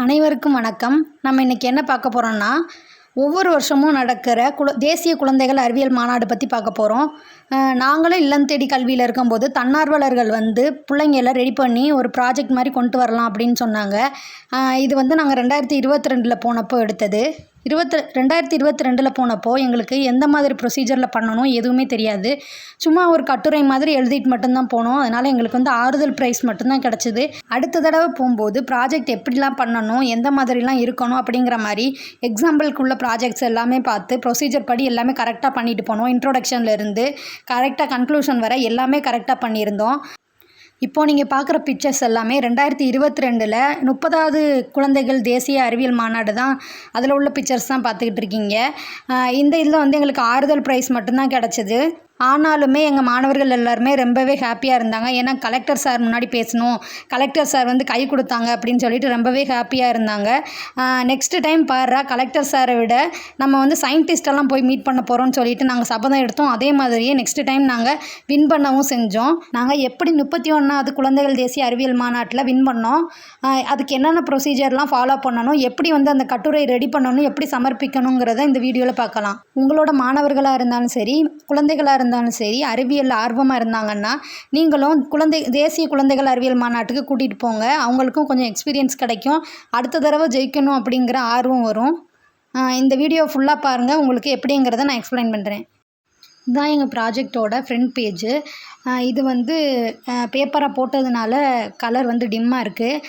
அனைவருக்கும் வணக்கம். நம்ம இன்றைக்கி என்ன பார்க்க போகிறோம்னா ஒவ்வொரு வருஷமும் நடக்கிற குல தேசிய குழந்தைகள் அறிவியல் மாநாடு பற்றி பார்க்க போகிறோம் நாங்களும் இல்லம் தேடி கல்வியில் இருக்கும்போது தன்னார்வலர்கள் வந்து பிள்ளைங்கள ரெடி பண்ணி ஒரு ப்ராஜெக்ட் மாதிரி கொண்டு வரலாம் அப்படின்னு சொன்னாங்க. இது வந்து நாங்கள் ரெண்டாயிரத்தி இருபத்தி ரெண்டில் போனப்போ எடுத்தது. இருபத்தி ரெண்டாயிரத்தி இருபத்தி ரெண்டில் போனப்போ எங்களுக்கு எந்த மாதிரி ப்ரொசீஜரில் பண்ணணும் எதுவுமே தெரியாது. சும்மா ஒரு கட்டுரை மாதிரி எழுதிட்டு மட்டும்தான் போனோம். அதனால் எங்களுக்கு வந்து ஆறுதல் ப்ரைஸ் மட்டும்தான் கிடச்சிது. அடுத்த தடவை போகும்போது ப்ராஜெக்ட் எப்படிலாம் பண்ணணும் எந்த மாதிரிலாம் இருக்கணும் அப்படிங்கிற மாதிரி எக்ஸாம்பிளுக்குள்ள ப்ராஜெக்ட்ஸ் எல்லாமே பார்த்து ப்ரொசீஜர் படி எல்லாமே கரெக்டாக பண்ணிட்டு போனோம். இன்ட்ரொடக்ஷன்லேருந்து கரெக்டாக கன்க்ளூஷன் வரை எல்லாமே கரெக்டாக பண்ணியிருந்தோம். இப்போது நீங்கள் பார்க்குற பிக்சர்ஸ் எல்லாமே ரெண்டாயிரத்தி இருபத்தி ரெண்டில் முப்பதாவது குழந்தைகள் தேசிய அறிவியல் மாநாடு தான் அதில் உள்ள பிக்சர்ஸ் தான் பார்த்துக்கிட்டு இருக்கீங்க. இந்த இதில் வந்து எங்களுக்கு ஆறுதல் ப்ரைஸ் மட்டும்தான் கிடச்சிது. ஆனாலுமே எங்கள் மாணவர்கள் எல்லாருமே ரொம்பவே ஹாப்பியாக இருந்தாங்க. ஏன்னா கலெக்டர் சார் முன்னாடி பேசணும். கலெக்டர் சார் வந்து கை கொடுத்தாங்க அப்படின்னு சொல்லிட்டு ரொம்பவே ஹாப்பியாக இருந்தாங்க. நெக்ஸ்ட் டைம் பாடுறா கலெக்டர் சாரை விட நம்ம வந்து சயின்டிஸ்டெல்லாம் போய் மீட் பண்ண போகிறோம்னு சொல்லிட்டு நாங்கள் சபதம் எடுத்தோம். அதே மாதிரியே நெக்ஸ்ட் டைம் நாங்கள் வின் பண்ணவும் செஞ்சோம். நாங்கள் எப்படி முப்பத்தி ஒன்றாவது குழந்தைகள் தேசிய அறிவியல் மாநாட்டில் வின் பண்ணோம் அதுக்கு என்னென்ன ப்ரொசீஜர்லாம் ஃபாலோ பண்ணணும் எப்படி வந்து அந்த கட்டுரை ரெடி பண்ணணும் எப்படி சமர்ப்பிக்கணுங்கிறத இந்த வீடியோவில் பார்க்கலாம். உங்களோட மாணவர்களாக இருந்தாலும் சரி குழந்தைகளாக இருந்தாலும் இருந்தாலும் சரி அறிவியல் ஆர்வமாக இருந்தாங்கன்னா நீங்களும் குழந்தை தேசிய குழந்தைகள் அறிவியல் மாநாட்டுக்கு கூட்டிகிட்டு போங்க. அவங்களுக்கும் கொஞ்சம் எக்ஸ்பீரியன்ஸ் கிடைக்கும். அடுத்த தடவை ஜெயிக்கணும் அப்படிங்கிற ஆர்வம் வரும். இந்த வீடியோ ஃபுல்லாக பாருங்கள் உங்களுக்கு எப்படிங்கிறத நான் எக்ஸ்பிளைன் பண்ணுறேன் இதுதான் எங்கள் ப்ராஜெக்டோட ஃப்ரண்ட் பேஜு இது வந்து பேப்பராக போட்டதுனால கலர் வந்து டிம்மாக இருக்குது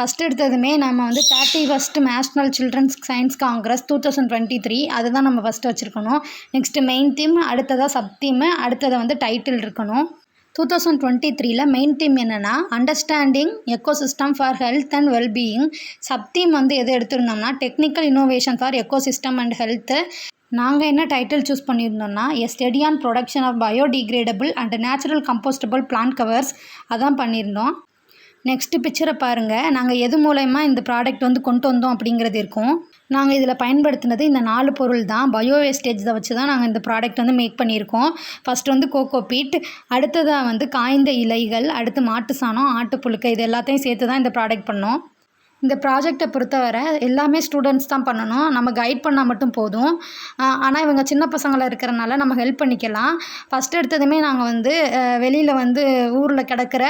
ஃபஸ்ட் எடுத்ததுமே நம்ம வந்து thirty first national children's science congress two thousand twenty three அதுதான் நம்ம ஃபஸ்ட்டு வச்சுருக்கணும். நெக்ஸ்ட்டு மெயின் தீம் அடுத்ததாக சப் தீம் அடுத்தது வந்து டைட்டில் இருக்கணும். டூ தௌசண்ட் டுவெண்ட்டி த்ரீல மெயின் தீம் என்னென்னா understanding ecosystem for health and wellbeing sub theme வந்து எது எடுத்திருந்தோம்னா technical innovation for ecosystem and health நாங்கள் என்ன title choose பண்ணியிருந்தோம்னா a study on production of biodegradable and natural compostable plant covers அதான் பண்ணியிருந்தோம். Next பிக்சரை பாருங்கள் நாங்கள் எது மூலயமா இந்த ப்ராடக்ட் வந்து கொண்டு வந்தோம் அப்படிங்கிறது இருக்கும். நாங்கள் இதில் பயன்படுத்தினது இந்த நாலு பொருள் தான். பயோ வேஸ்டேஜை வச்சு தான் நாங்கள் இந்த ப்ராடக்ட் வந்து மேக் பண்ணியிருக்கோம். ஃபஸ்ட் வந்து கோகோ பீட் அடுத்ததாக வந்து காய்ந்த இலைகள் அடுத்து மாட்டு சாணம் ஆட்டுப்புழுக்கை இது எல்லாத்தையும் சேர்த்து தான் இந்த ப்ராடக்ட் பண்ணோம். இந்த ப்ராஜெக்டை பொறுத்தவரை எல்லாமே ஸ்டூடெண்ட்ஸ் தான் பண்ணணும். நம்ம கைட் பண்ணால் மட்டும் போதும். ஆனால் இவங்க சின்ன பசங்களாக இருக்கிறனால நம்ம ஹெல்ப் பண்ணிக்கலாம். ஃபஸ்ட் எடுத்ததுமே நாங்கள் வந்து வெளியில் வந்து ஊரில் கிடக்கிற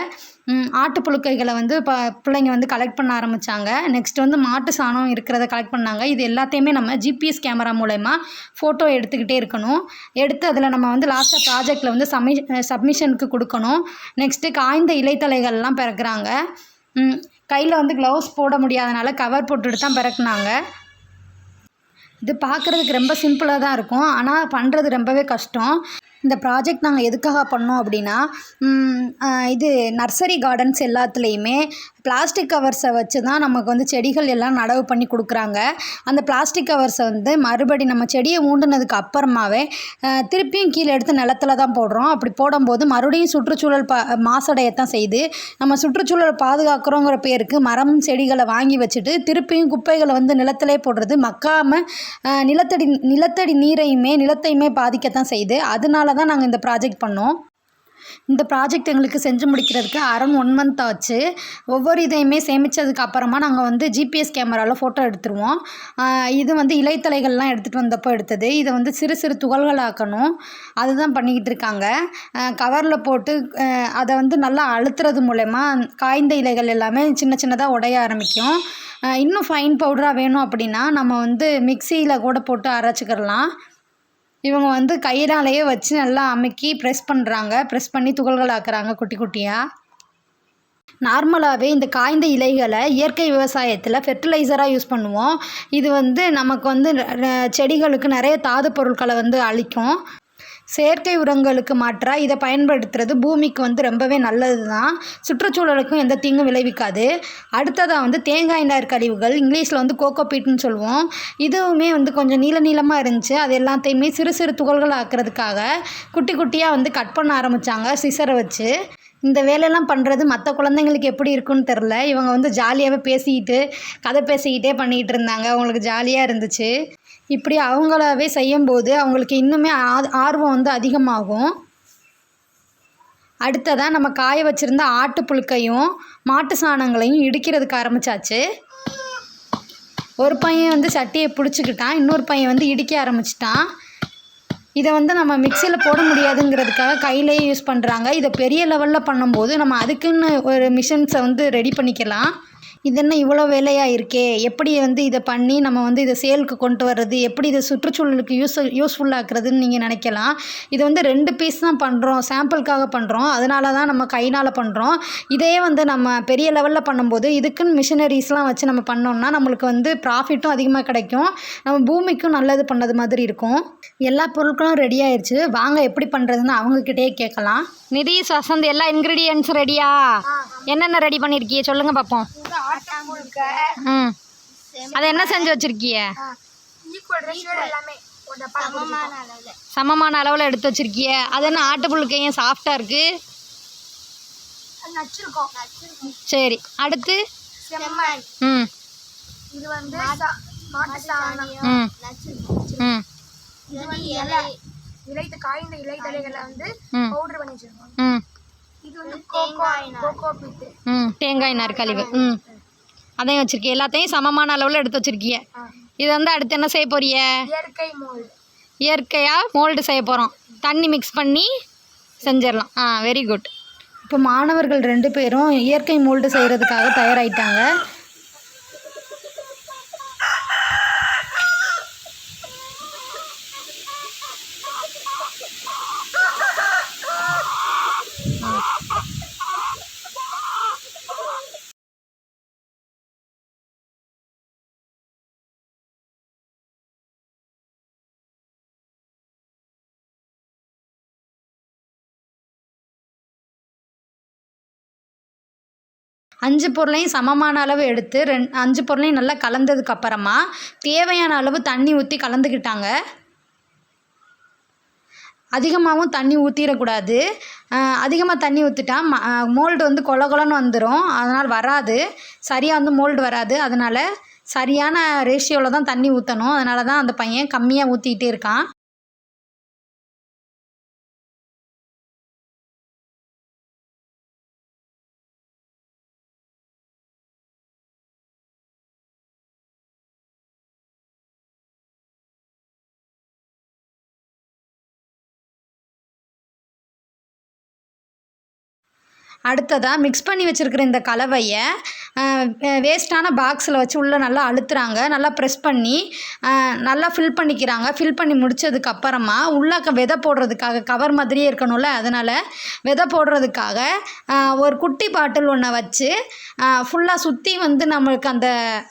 ஆட்டு ஆட்டுப்புழுக்கைகளை வந்து ப பிள்ளைங்க வந்து கலெக்ட் பண்ண ஆரம்பித்தாங்க நெக்ஸ்ட் வந்து மாட்டு சாணம் இருக்கிறத கலெக்ட் பண்ணாங்க. இது எல்லாத்தையுமே நம்ம ஜிபிஎஸ் கேமரா மூலயமா ஃபோட்டோ எடுத்துக்கிட்டே இருக்கணும். எடுத்து அதில் நம்ம வந்து லாஸ்ட்டாக ப்ராஜெக்டில் வந்து சமி சப்மிஷனுக்கு கொடுக்கணும். நெக்ஸ்ட்டு காய்ந்த இலைத்தலைகள்லாம் பிறக்கிறாங்க கையில் வந்து க்ளவுஸ் போட முடியாதனால கவர் போட்டுட்டு தான் பிறக்குனாங்க. இது பார்க்குறதுக்கு ரொம்ப சிம்பிளாக தான் இருக்கும். ஆனால் பண்ணுறது ரொம்பவே கஷ்டம். இந்த ப்ராஜெக்ட் நாங்கள் எதுக்காக பண்ணோம் அப்படின்னா இது நர்சரி கார்டன்ஸ் எல்லாத்துலேயுமே பிளாஸ்டிக் கவர்ஸை வச்சு தான் நமக்கு வந்து செடிகள் எல்லாம் நடவு பண்ணி கொடுக்குறாங்க. அந்த பிளாஸ்டிக் கவர்ஸை வந்து மறுபடி நம்ம செடியை ஊண்டுனதுக்கு அப்புறமாவே திருப்பியும் கீழே எடுத்து நிலத்துல தான் போடுறோம். அப்படி போடும்போது மறுபடியும் சுற்றுச்சூழல் பா மாசடையத்தான் செய்யுது நம்ம சுற்றுச்சூழலை பாதுகாக்கிறோங்கிற பேருக்கு மரம் செடிகளை வாங்கி வச்சுட்டு திருப்பியும் குப்பைகளை வந்து நிலத்திலே போடுறது மக்காமல் நிலத்தடி நிலத்தடி நீரையுமே நிலத்தையுமே பாதிக்கத்தான் செய்யுது அதனால தான் நாங்கள் இந்த ப்ராஜெக்ட் பண்ணோம். இந்த ப்ராஜெக்ட் எங்களுக்கு செஞ்சு முடிக்கிறதுக்கு அரௌண்ட் ஒன் மந்த் ஆச்சு. ஒவ்வொரு இதையுமே சேமித்ததுக்கு அப்புறமா நாங்கள் வந்து ஜிபிஎஸ் கேமராவில் ஃபோட்டோ எடுத்துருவோம். இது வந்து இலைத்தலைகள்லாம் எடுத்துகிட்டு வந்தப்போ எடுத்தது. இதை வந்து சிறு சிறு துகள்களாக்கணும். அதுதான் பண்ணிக்கிட்டு இருக்காங்க. கவரில் போட்டு அதை வந்து நல்லா அழுத்துறது மூலயமா காய்ந்த இலைகள் எல்லாமே சின்ன சின்னதாக உடைய ஆரம்பிக்கும். இன்னும் ஃபைன் பவுடராக வேணும் அப்படின்னா நம்ம வந்து மிக்சியில் கூட போட்டு அரைச்சிக்கிறலாம் இவங்க வந்து கையினாலேயே வச்சு நல்லா அமுக்கி ப்ரெஸ் பண்ணுறாங்க ப்ரெஸ் பண்ணி துகள்கள் ஆக்குறாங்க குட்டி குட்டியாக நார்மலாகவே இந்த காய்ந்த இலைகளை இயற்கை விவசாயத்தில் ஃபெர்டிலைசராக யூஸ் பண்ணுவோம். இது வந்து நமக்கு வந்து செடிகளுக்கு நிறைய தாது பொருட்களை வந்து அளிக்கும். செயற்கை உரங்களுக்கு மாற்றாக இதை பயன்படுத்துறது பூமிக்கு வந்து ரொம்பவே நல்லது தான் சுற்றுச்சூழலுக்கும் எந்த தீங்கும் விளைவிக்காது. அடுத்ததாக வந்து தேங்காய் நார் கழிவுகள் இங்கிலீஷில் வந்து கோகோ பீட்னு சொல்லுவோம். இதுவுமே வந்து கொஞ்சம் நீள நீளமாக இருந்துச்சு. அது எல்லாத்தையுமே சிறு சிறு துகள்கள் ஆக்கிறதுக்காக குட்டி குட்டியாக வந்து கட் பண்ண ஆரம்பித்தாங்க சிசரை வச்சு. இந்த வேலையெல்லாம் பண்ணுறது மற்ற குழந்தைங்களுக்கு எப்படி இருக்குன்னு தெரில இவங்க வந்து ஜாலியாகவே பேசிக்கிட்டு கதை பேசிக்கிட்டே பண்ணிக்கிட்டு இருந்தாங்க. அவங்களுக்கு ஜாலியாக இருந்துச்சு. இப்படி அவங்களாவே செய்யும்போது அவங்களுக்கு இன்னுமே ஆர்வம் வந்து அதிகமாகும். அடுத்ததாக நம்ம காய வச்சுருந்த ஆட்டு புழுக்கையும் மாட்டு சாணங்களையும் இடிக்கிறதுக்கு ஆரம்பிச்சாச்சு. ஒரு பையன் வந்து சட்டியை பிடிச்சிக்கிட்டான் இன்னொரு பையன் வந்து இடிக்க ஆரம்பிச்சிட்டான். இதை வந்து நம்ம மிக்சியில் போட முடியாதுங்கிறதுக்காக கையிலேயே யூஸ் பண்ணுறாங்க இதை பெரிய லெவலில் பண்ணும்போது நம்ம அதுக்குன்னு ஒரு மிஷின்ஸை வந்து ரெடி பண்ணிக்கலாம். இது என்ன இவ்வளோ வேலையாக இருக்கே? எப்படி வந்து இதை பண்ணி நம்ம வந்து இதை சேலுக்கு கொண்டு வர்றது? எப்படி இதை சுற்றுச்சூழலுக்கு யூஸ் யூஸ்ஃபுல்லாக்குறதுன்னு நீங்கள் நினைக்கலாம். இது வந்து ரெண்டு பீஸ் தான் பண்ணுறோம் சாம்பிளுக்காக பண்ணுறோம் அதனால தான் நம்ம கைனால் பண்ணுறோம் இதே வந்து நம்ம பெரிய லெவலில் பண்ணும்போது இதுக்குன்னு மிஷினரிஸ்லாம் வச்சு நம்ம பண்ணோம்னா நம்மளுக்கு வந்து ப்ராஃபிட்டும் அதிகமாக கிடைக்கும். நம்ம பூமிக்கும் நல்லது பண்ணது மாதிரி இருக்கும். எல்லா பொருட்களும் ரெடி ஆயிடுச்சு வாங்க எப்படி பண்ணுறதுன்னு அவங்கக்கிட்டே கேட்கலாம். நிதி வசந்த் எல்லா இன்க்ரீடியன்ஸும் ரெடியா என்னென்ன ரெடி பண்ணியிருக்கீங்க சொல்லுங்கள் பார்ப்போம் ம். அதை என்ன செஞ்சு வச்சுருக்கீங்க? ஈக்குவல் ரேஷியோ எல்லாமே ஒரு டப்பா சமமான அளவில். சமமான அளவில் எடுத்து வச்சுருக்கீங்க. அது என்ன ஆட்டுப்புழுக்க ஏன் சாஃப்டாக நச்சிருக்கோம். சரி அடுத்து? ம். இது வந்து ம். ம். இது வந்து இலை. இலைத்து காய்ந்த இலை தழைகளை வந்து ம். பவுடர் பண்ணி வச்சிருக்கோம். ம். இது வந்து கோகோ கோகோ பீட்டு. ம். தேங்காய் கழிவு. ம். அதையும் வச்சுருக்கீங்க எல்லாத்தையும் சமமான அளவில் எடுத்து வச்சுருக்கீங்க இது வந்து அடுத்து என்ன செய்ய போறிய இயற்கை மோல்டு இயற்கையாக மோல்டு செய்ய போகிறோம் தண்ணி மிக்ஸ் பண்ணி செஞ்சிடலாம். ஆ வெரி குட் இப்போ மாணவர்கள் ரெண்டு பேரும் இயற்கை மோல்டு செய்கிறதுக்காக தயாராகிட்டாங்க அஞ்சு பொருளையும் சமமான அளவு எடுத்து ரெண் அஞ்சு பொருளையும் நல்லா கலந்ததுக்கு அப்புறமா தேவையான அளவு தண்ணி ஊற்றி கலந்துக்கிட்டாங்க அதிகமாகவும் தண்ணி ஊற்றிடக்கூடாது அதிகமாக தண்ணி ஊற்றிட்டா ம மோல்டு வந்து கொல கொலன்னு வந்துடும் அதனால் வராது. சரியாக வந்து மோல்டு வராது. அதனால் சரியான ரேஷியோவில் தான் தண்ணி ஊற்றணும் அதனால தான் அந்த பையன் கம்மியாக ஊற்றிக்கிட்டே இருக்கான். அடுத்ததாக மிக்ஸ் பண்ணி வச்சுருக்கிற இந்த கலவையை வேஸ்ட்டான பாக்ஸில் வச்சு உள்ளே நல்லா அழுத்துறாங்க. நல்லா ப்ரெஸ் பண்ணி நல்லா ஃபில் பண்ணிக்கிறாங்க. ஃபில் பண்ணி முடித்ததுக்கப்புறமா உள்ளாக்க விதை போடுறதுக்காக கவர் மாதிரியே இருக்கணும்ல அதனால் விதை போடுறதுக்காக ஒரு குட்டி பாட்டில் ஒன்றை வச்சு ஃபுல்லாக சுற்றி வந்து நம்மளுக்கு அந்த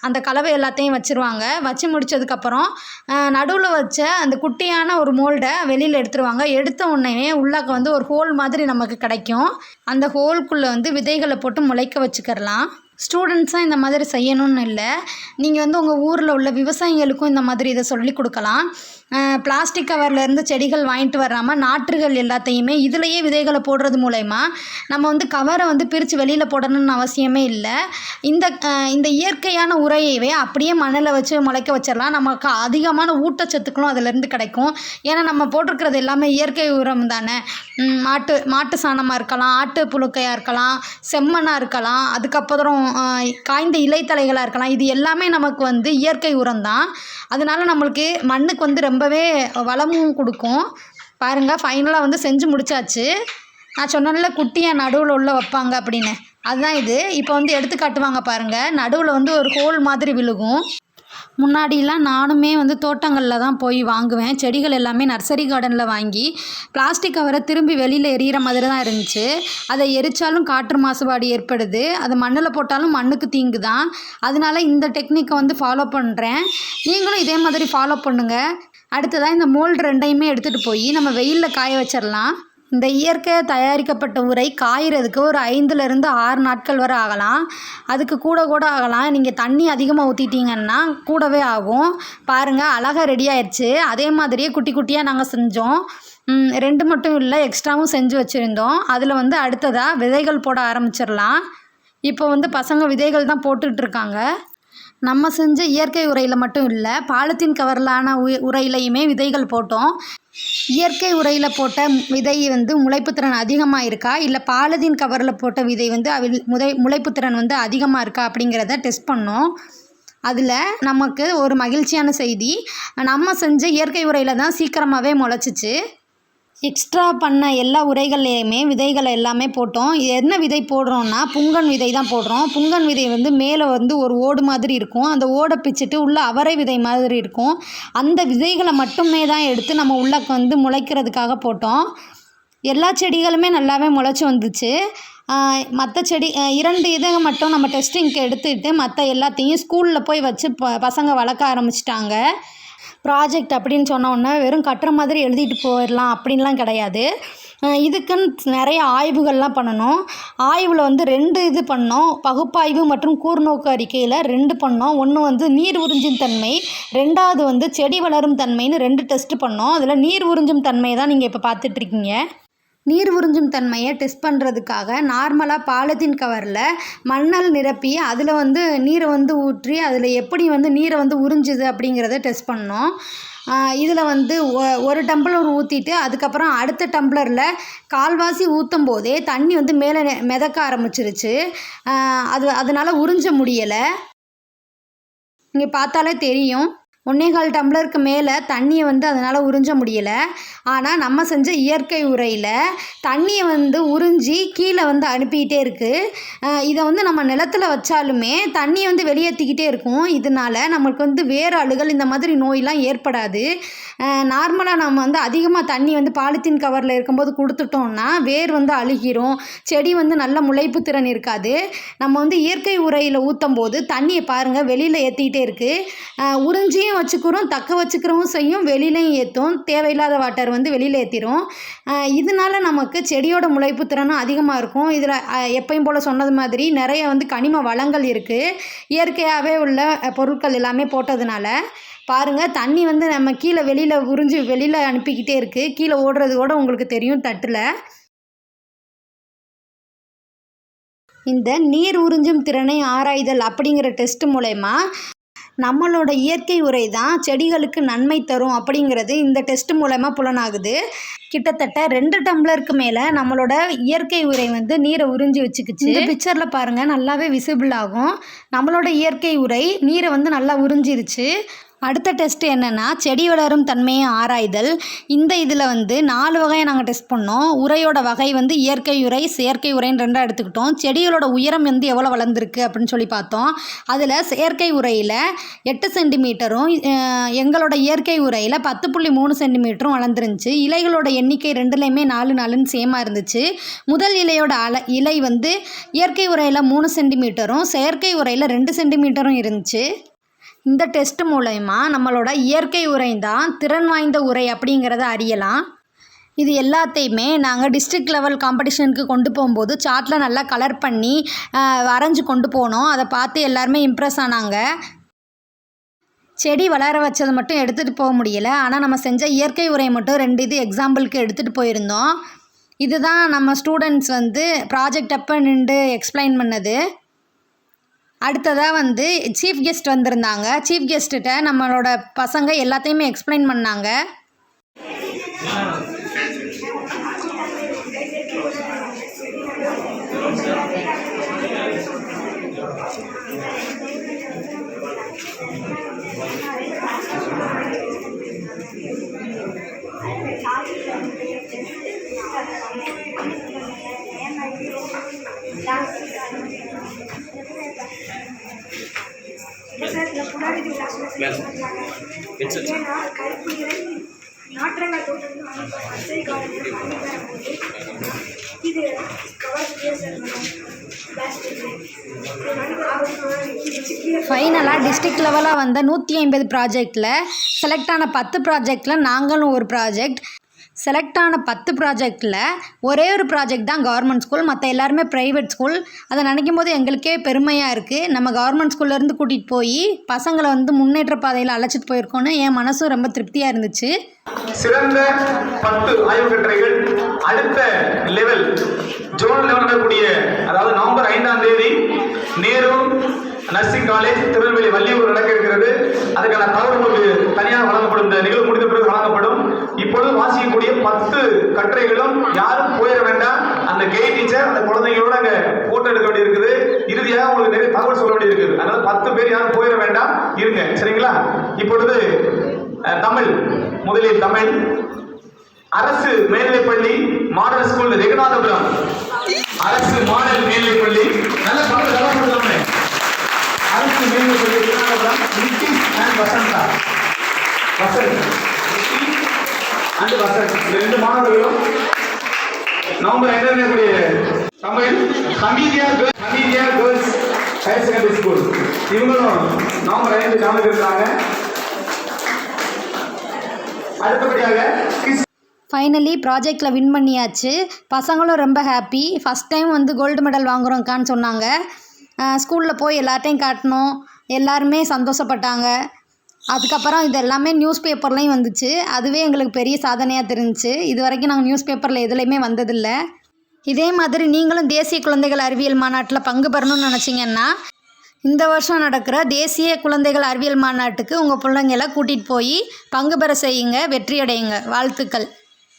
அந்த கலவை எல்லாத்தையும் வச்சுருவாங்க. வச்சு முடிச்சதுக்கப்புறம் நடுவில் வச்ச அந்த குட்டியான ஒரு மோல்டை வெளியில் எடுத்துருவாங்க. எடுத்த உடனே உள்ளாக்க வந்து ஒரு ஹோல் மாதிரி நமக்கு கிடைக்கும். அந்த ஹோல் ஹோல்குள்ளே வந்து விதைகளை போட்டு முளைக்க வச்சுக்கிறலாம். ஸ்டூடெண்ட்ஸாக இந்த மாதிரி செய்யணும்னு இல்லை. நீங்கள் வந்து உங்கள் ஊரில் உள்ள விவசாயிகளுக்கும் இந்த மாதிரி இதை சொல்லி கொடுக்கலாம். பிளாஸ்டிக் கவர்லேருந்து செடிகள் வாங்கிட்டு வராமல் நாற்றுகள் எல்லாத்தையுமே இதுலேயே விதைகளை போடுறது மூலயமா நம்ம வந்து கவரை வந்து பிரித்து வெளியில் போடணும்னு அவசியமே இல்லை. இந்த இந்த இயற்கையான உரையவே அப்படியே மண்ணில் வச்சு முளைக்க வச்சிடலாம். நமக்கு அதிகமான ஊட்டச்சத்துக்களும் அதிலேருந்து கிடைக்கும். ஏன்னா நம்ம போட்டிருக்கிறது எல்லாமே இயற்கை உரம் தானே. மாட்டு மாட்டு சாணமாக இருக்கலாம் ஆட்டு புழுக்கையாக இருக்கலாம் செம்மண்ணாக இருக்கலாம். அதுக்கப்புறம் காய்ந்த இலைத்தலைகளாக இருக்கலாம். இது எல்லாமே நமக்கு வந்து இயற்கை உரம் தான் அதனால நம்மளுக்கு மண்ணுக்கு வந்து ரொம்பவே வளமும் கொடுக்கும். பாருங்கள் ஃபைனலாக வந்து செஞ்சு முடிச்சாச்சு. நான் சொன்னேன்ல குட்டியை நடுவில் உள்ள வைப்பாங்க அப்படின்னு. அதுதான் இது. இப்போ வந்து எடுத்து காட்டுவாங்க பாருங்கள் நடுவில் வந்து ஒரு ஹோல் மாதிரி விழுகும். முன்னாடிலாம் நானுமே வந்து தோட்டங்களில் தான் போய் வாங்குவேன். செடிகள் எல்லாமே நர்சரி கார்டனில் வாங்கி பிளாஸ்டிக் கவரை திரும்பி வெளியில் எரியிற மாதிரி தான் இருந்துச்சு. அதை எரித்தாலும் காற்று மாசுபாடு ஏற்படுது. அது மண்ணில் போட்டாலும் மண்ணுக்கு தீங்கு தான் அதனால இந்த டெக்னிக்கை வந்து ஃபாலோ பண்ணுறேன் நீங்களும் இதே மாதிரி ஃபாலோ பண்ணுங்கள் அடுத்ததாக இந்த மோல்டு ரெண்டையுமே எடுத்துகிட்டு போய் நம்ம வெயிலில் காய வச்சிடலாம் இந்த இயற்கையாக தயாரிக்கப்பட்ட உரை காயறதுக்கு ஒரு ஐந்துலேருந்து ஆறு நாட்கள் வரை ஆகலாம். அதுக்கு கூட கூட ஆகலாம். நீங்கள் தண்ணி அதிகமாக ஊற்றிட்டீங்கன்னா கூடவே ஆகும். பாருங்கள் அழகாக ரெடி ஆயிடுச்சு அதே மாதிரியே குட்டி குட்டியாக நாங்கள் செஞ்சோம். ரெண்டு மட்டும் இல்லை எக்ஸ்ட்ராவும் செஞ்சு வச்சுருந்தோம். அதில் வந்து அடுத்ததாக விதைகள் போட ஆரம்பிச்சிடலாம். இப்போ வந்து பசங்க விதைகள் தான் போட்டுட்ருக்காங்க நம்ம செஞ்ச இயற்கை உரையில் மட்டும் இல்லை பாலித்தீன் கவர்லான உ உரையிலையுமே விதைகள் போட்டோம். இயற்கை உரையில் போட்ட விதை வந்து முளைப்புத்திறன் அதிகமாக இருக்கா? இல்லை பாலதீன் கவரில் போட்ட விதை வந்து அவில் முதை முளைப்புத்திறன் வந்து அதிகமாக இருக்கா அப்படிங்கிறத டெஸ்ட் பண்ணோம். அதில் நமக்கு ஒரு மகிழ்ச்சியான செய்தி. நம்ம செஞ்ச இயற்கை உரையில் தான் சீக்கிரமாகவே முளைச்சிச்சு. எக்ஸ்ட்ரா பண்ண எல்லா உரைகள்லையுமே விதைகளை எல்லாமே போட்டோம். என்ன விதை போடுறோம்னா புங்கன் விதை தான் போடுறோம். புங்கன் விதை வந்து மேலே வந்து ஒரு ஓடு மாதிரி இருக்கும். அந்த ஓடை பிச்சுட்டு உள்ள அவரை விதை மாதிரி இருக்கும். அந்த விதைகளை மட்டுமே தான் எடுத்து நம்ம உள்ளே வந்து முளைக்கிறதுக்காக போட்டோம். எல்லா செடிகளுமே நல்லாவே முளைச்சி வந்துச்சு. மற்ற செடி இரண்டு இதை மட்டும் நம்ம டெஸ்டிங்க்கு எடுத்துக்கிட்டு மற்ற எல்லாத்தையும் ஸ்கூலில் போய் வச்சு ப பசங்க வளர்க்க ஆரம்பிச்சிட்டாங்க. ப்ராஜெக்ட் அப்படின்னு சொன்ன உடனே வெறும் கட்டுற மாதிரி எழுதிட்டு போயிடலாம் அப்படின்லாம் கிடையாது. இதுக்குன்னு நிறைய ஆய்வுகள்லாம் பண்ணணும். ஆய்வில் வந்து ரெண்டு இது பண்ணோம். பகுப்பாய்வு மற்றும் கூர்நோக்கு அறிக்கையில் ரெண்டு பண்ணோம். ஒன்று வந்து நீர் உறிஞ்சும் தன்மை ரெண்டாவது வந்து செடி வளரும் தன்மைன்னு ரெண்டு டெஸ்ட் பண்ணோம். அதில் நீர் உறிஞ்சும் தன்மை தான் நீங்கள் இப்போ பார்த்துட்ருக்கீங்க நீர் உறிஞ்சும் தன்மையை டெஸ்ட் பண்ணுறதுக்காக நார்மலாக பாலித்தீன் கவரில் மண்ணல் நிரப்பி அதில் வந்து நீரை வந்து ஊற்றி அதில் எப்படி வந்து நீரை வந்து உறிஞ்சுது அப்படிங்கிறத டெஸ்ட் பண்ணோம். இதில் வந்து ஒ- ஒரு டம்ளர் ஊற்றிட்டு அதுக்கப்புறம் அடுத்த டம்ளரில் கால்வாசி ஊற்றும் போதே தண்ணி வந்து மேலே நெ- மிதக்க ஆரம்பிச்சிருச்சு. அது அதனால் உறிஞ்ச முடியலை. இங்கே பார்த்தாலே தெரியும். ஒன்னே கால் டம்ளருக்கு மேலே தண்ணியை வந்து அதனால் உறிஞ்ச முடியலை. ஆனால் நம்ம செஞ்ச இயற்கை உரையில் தண்ணியை வந்து உறிஞ்சி கீழே வந்து அனுப்பிக்கிட்டே இருக்குது இதை வந்து நம்ம நிலத்துல வச்சாலுமே தண்ணியை வந்து வெளியேற்றிக்கிட்டே இருக்கும். இதனால நம்மளுக்கு வந்து வேறு அழுகல் இந்த மாதிரி நோயெலாம் ஏற்படாது. நார்மலாக நம்ம வந்து அதிகமாக தண்ணி வந்து பாலித்தீன் கவரில் இருக்கும்போது கொடுத்துட்டோம்னா வேர் வந்து அழுகிரும். செடி வந்து நல்ல முளைப்பு திறன் இருக்காது. நம்ம வந்து இயற்கை உரையில் ஊற்றும் போது தண்ணியை பாருங்கள் வெளியில் ஏற்றிக்கிட்டே இருக்குது உறிஞ்சியும் வச்சுக்கிறோம் தக்க வச்சுக்கிறவும் செய்யும் வெளியிலையும் ஏற்றும் தேவையில்லாத வாட்டர் வந்து வெளியில் ஏற்றிடும் இதனால நமக்கு செடியோட முளைப்பு திறனும் அதிகமாக இருக்கும். இதில் எப்பயும் போல் சொன்னது மாதிரி நிறைய வந்து கனிம வளங்கள் இருக்குது இயற்கையாகவே உள்ள பொருட்கள் எல்லாமே போட்டதுனால பாருங்கள் தண்ணி வந்து நம்ம கீழே வெளியில் உறிஞ்சி வெளியில் அனுப்பிக்கிட்டே இருக்குது கீழே ஓடுறது கூட உங்களுக்கு தெரியும் தட்டில். இந்த நீர் உறிஞ்சும் திறனை ஆராய்தல் அப்படிங்கிற டெஸ்ட் மூலயமா நம்மளோட இயற்கை உரை தான் செடிகளுக்கு நன்மை தரும் அப்படிங்கிறது இந்த டெஸ்ட் மூலமாக புலனாகுது. கிட்டத்தட்ட ரெண்டு டம்ளருக்கு மேலே நம்மளோட இயற்கை உரை வந்து நீரை உறிஞ்சி வச்சுக்கிச்சு. இந்த பிக்சரில் பாருங்கள் நல்லாவே விசிபிள் ஆகும். நம்மளோட இயற்கை உரை நீரை வந்து நல்லா உறிஞ்சிருச்சு. அடுத்த டெஸ்ட் என்னென்னா செடி வளரும் தன்மையை ஆராய்தல். இந்த இதில் வந்து நாலு வகையை நாங்கள் டெஸ்ட் பண்ணோம். உரையோட வகை வந்து இயற்கை உரை செயற்கை உரைன்னு ரெண்டாக எடுத்துக்கிட்டோம். செடிகளோட உயரம் வந்து எவ்வளோ வளர்ந்துருக்கு அப்படின்னு சொல்லி பார்த்தோம். அதில் செயற்கை உரையில் எட்டு சென்டிமீட்டரும் எங்களோட இயற்கை உரையில் பத்து புள்ளி மூணு சென்டிமீட்டரும் வளர்ந்துருந்துச்சு. இலைகளோட எண்ணிக்கை ரெண்டுலேயுமே நாலு நாலுன்னு சேமாக இருந்துச்சு. முதல் இலையோட அல இலை வந்து இயற்கை உரையில் மூணு சென்டிமீட்டரும் செயற்கை உரையில் ரெண்டு சென்டிமீட்டரும் இருந்துச்சு. இந்த டெஸ்ட் மூலயமா நம்மளோட இயற்கை உரை தான் திறன் வாய்ந்த உரை அப்படிங்கிறத அறியலாம். இது எல்லாத்தையுமே நாங்கள் டிஸ்ட்ரிக்ட் லெவல் காம்படிஷனுக்கு கொண்டு போகும்போது சார்ட்டில் நல்லா கலர் பண்ணி வரைஞ்சி வரைஞ்சு கொண்டு போனோம். அதை பார்த்து எல்லாருமே இம்ப்ரெஸ் ஆனாங்க. செடி வளர வச்சது மட்டும் எடுத்துகிட்டு போக முடியல. ஆனால் நம்ம செஞ்ச இயற்கை உரை மட்டும் ரெண்டு இது எக்ஸாம்பிளுக்கு எடுத்துகிட்டு போயிருந்தோம். இதுதான் நம்ம ஸ்டூடெண்ட்ஸ் வந்து ப்ராஜெக்ட் அப்போ நின்று எக்ஸ்பிளைன் பண்ணது. அடுத்ததாக வந்து சீஃப் கெஸ்ட் வந்திருந்தாங்க. சீஃப் கெஸ்ட்டுகிட்ட நம்மளோட பசங்க எல்லாத்தையுமே எக்ஸ்பிளைன் பண்ணாங்க. கருப்பு தோட்டம் பண்ணி தரும்போது இது ஃபைனலாக டிஸ்ட்ரிக்ட் லெவலாக வந்த நூற்றி ஐம்பது ப்ராஜெக்டில் செலக்ட் ஆன பத்து ப்ராஜெக்டில் நாங்களும் ஒரு ப்ராஜெக்ட் செலக்ட் ஆன பத்து ப்ராஜெக்டில் ஒரே ஒரு ப்ராஜெக்ட் தான் கவர்மெண்ட் ஸ்கூல் மற்ற எல்லாருமே ப்ரைவேட் ஸ்கூல் அதை நினைக்கும் போது எங்களுக்கே பெருமையாக இருக்குது நம்ம கவர்மெண்ட் ஸ்கூல்லேருந்து கூட்டிகிட்டு போய் பசங்களை வந்து முன்னேற்ற பாதையில் அழைச்சிட்டு போயிருக்கோன்னு என் மனசும் ரொம்ப திருப்தியாக இருந்துச்சு. சிறந்த பத்து ஆய்வுக்கட்டுரைகள் அடுத்த லெவல் ஜோன் லெவல் நடக்கக்கூடிய அதாவது நவம்பர் ஐந்தாம் தேதி நேரு நர்சிங் காலேஜ் திருநெல்வேலி வள்ளியூர் நடக்க இருக்கிறது. அதுக்கான தகவல் உங்களுக்கு தனியாக வழங்கப்படும். இந்த நிகழ்வு முடிந்த பிறகு வழங்கப்படும். இப்பொழுது வாசிக்கக்கூடிய பத்து கட்டுரைகளும் யாரும் போயிட வேண்டாம். அந்த கெய் டீச்சர் அந்த குழந்தைங்களோட அங்க போட்டோ எடுக்க வேண்டியிருக்குது. இறுதியாக உங்களுக்கு நிறைய தகவல் சொல்ல வேண்டியிருக்குது. அதனால பத்து பேர் யாரும் போயிட வேண்டாம். இருங்க சரிங்களா? இப்பொழுது தமிழ். முதலில் தமிழ். அரசு மேல்நிலைப்பள்ளி மாடல் ஸ்கூல் ரெகுநாதபுரம். அரசு மாடல் மேல்நிலைப்பள்ளி. நல்ல தமிழ் நல்லா சொல்லலாமே அரசு மேல்நிலைப்பள்ளி ரெகுநாதபுரம் நிதிஷ் அண்ட் வசந்தா வசந்த். அண்ட் வசந்த் ரெண்டு மாணவர்களும் நவம்பர் ஐந்தாம் Tamil Hamidiya girls Hamidiya girls higher secondary school இவங்களும் நவம்பர் ஐந்து கலந்து இருக்காங்க அடுத்தபடியாக ஃபைனலி ப்ராஜெக்டில் வின் பண்ணியாச்சு. பசங்களும் ரொம்ப ஹாப்பி ஃபஸ்ட் டைம் வந்து கோல்டு மெடல் வாங்குறோங்க்கான்னு சொன்னாங்க. ஸ்கூலில் போய் எல்லார்ட்டையும் காட்டினோம் எல்லாருமே சந்தோஷப்பட்டாங்க. அதுக்கப்புறம் இது எல்லாமே நியூஸ் பேப்பர்லேயும் வந்துச்சு. அதுவே எங்களுக்கு பெரிய சாதனையாக தெரிஞ்சுச்சு. இது வரைக்கும் நாங்கள் நியூஸ் பேப்பரில் எதுலேயுமே வந்ததில்லை. இதே மாதிரி நீங்களும் தேசிய குழந்தைகள் அறிவியல் மாநாட்டில் பங்கு பெறணும்னு நினச்சிங்கன்னா இந்த வருஷம் நடக்கிற தேசிய குழந்தைகள் அறிவியல் மாநாட்டுக்கு உங்கள் பிள்ளைங்களை கூட்டிகிட்டு போய் பங்கு பெற செய்யுங்க வெற்றியடையுங்க. வாழ்த்துக்கள்.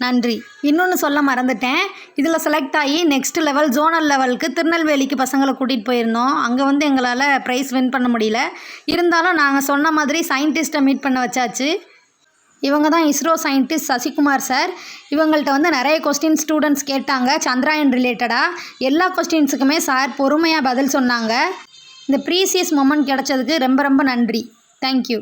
நன்றி. இன்னொன்று சொல்ல மறந்துட்டேன். இதில் செலக்ட் ஆகி நெக்ஸ்ட் லெவல் ஜோனல் லெவலுக்கு திருநெல்வேலிக்கு பசங்களை கூட்டிகிட்டு போயிருந்தோம். அங்கே வந்து எங்களால் ப்ரைஸ் வின் பண்ண முடியல. இருந்தாலும் நாங்கள் சொன்ன மாதிரி சயின்டிஸ்ட்டை மீட் பண்ண வச்சாச்சு. இவங்க தான் இஸ்ரோ சயின்டிஸ்ட் சசிகுமார் சார் இவங்கள்ட்ட வந்து நிறைய கொஸ்டின் ஸ்டூடெண்ட்ஸ் கேட்டாங்க. சந்திராயன் ரிலேட்டடாக எல்லா கொஸ்டின்ஸுக்குமே சார் பொறுமையாக பதில் சொன்னாங்க. இந்த ப்ரீசியஸ் மொமெண்ட் கிடச்சதுக்கு ரொம்ப ரொம்ப நன்றி. தேங்க்யூ